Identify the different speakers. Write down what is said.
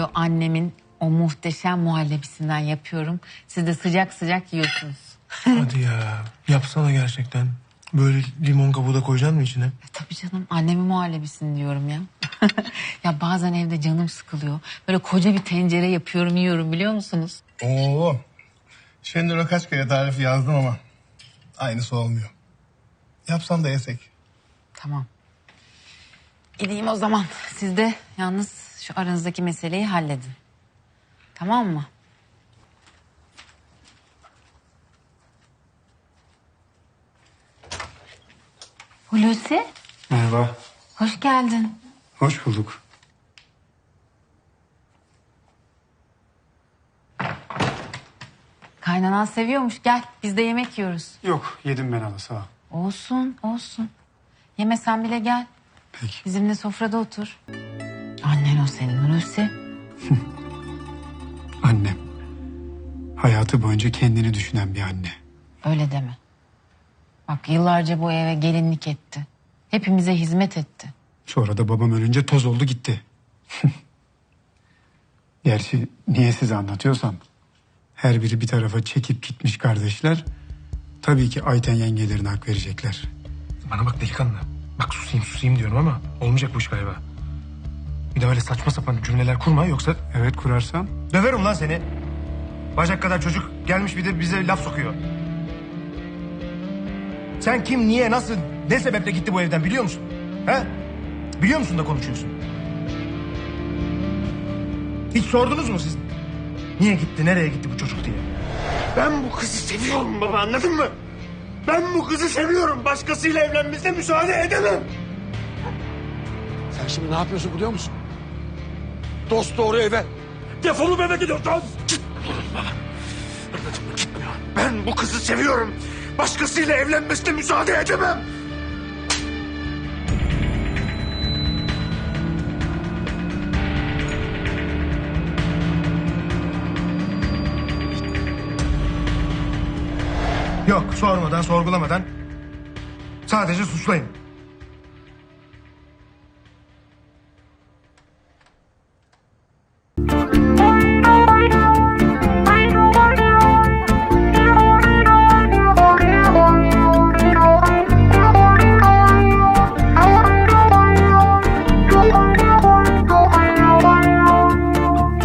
Speaker 1: Yo annemin o muhteşem muhallebisinden yapıyorum. Siz de sıcak sıcak yiyorsunuz.
Speaker 2: Hadi ya. Yapsana gerçekten. Böyle limon kabuğu da koyacaksın mı içine?
Speaker 1: E, tabii canım annemin muhallebisini diyorum ya. ya bazen evde canım sıkılıyor. Böyle koca bir tencere yapıyorum yiyorum biliyor musunuz?
Speaker 3: Oo. Şendur'a kaç kere tarif yazdım ama aynısı olmuyor. Yapsan da yesek.
Speaker 1: Tamam. Gideyim o zaman. Siz de yalnız şu aranızdaki meseleyi halledin. Tamam mı? Hulusi,
Speaker 4: Merhaba.
Speaker 1: hoş geldin.
Speaker 4: Hoş bulduk.
Speaker 1: Kaynanan seviyormuş. Gel, biz de yemek yiyoruz.
Speaker 4: Yok yedim ben hala sağ ol.
Speaker 1: Olsun, olsun. Yemesen bile gel.
Speaker 4: Peki.
Speaker 1: Bizimle sofrada otur. Annen o senin Hulusi.
Speaker 4: Annem. Hayatı boyunca kendini düşünen bir anne.
Speaker 1: Öyle deme. Bak yıllarca bu eve gelinlik etti. Hepimize hizmet etti.
Speaker 4: Sonra da babam ölünce toz oldu gitti. Gerçi niye size anlatıyorsam. Her biri bir tarafa çekip gitmiş kardeşler. Tabii ki Ayten yengelerine hak verecekler.
Speaker 2: Bana bak delikanlı. Bak susayım susayım diyorum ama olmayacak bu iş galiba. Bir de öyle saçma sapan cümleler kurma yoksa
Speaker 4: Evet kurarsan
Speaker 2: döverim lan seni. Bacak kadar çocuk gelmiş bir de bize laf sokuyor. Sen kim, niye, nasıl, ne sebeple gitti bu evden biliyor musun? He? Biliyor musun da konuşuyorsun? Hiç sordunuz mu siz? Niye gitti, nereye gitti bu çocuk diye? Ben bu kızı seviyorum baba anladın mı? Ben bu kızı seviyorum. Başkasıyla evlenmesine müsaade edemem.
Speaker 5: Sen şimdi ne yapıyorsun biliyor musun? Dost doğru eve. Defolup eve gidiyorsun. Git. Durun baba. Anladın mı? Gitmiyorum.
Speaker 2: Ben bu kızı seviyorum. Başkasıyla evlenmesine müsaade edemem. Yok sormadan sorgulamadan sadece suçlayın.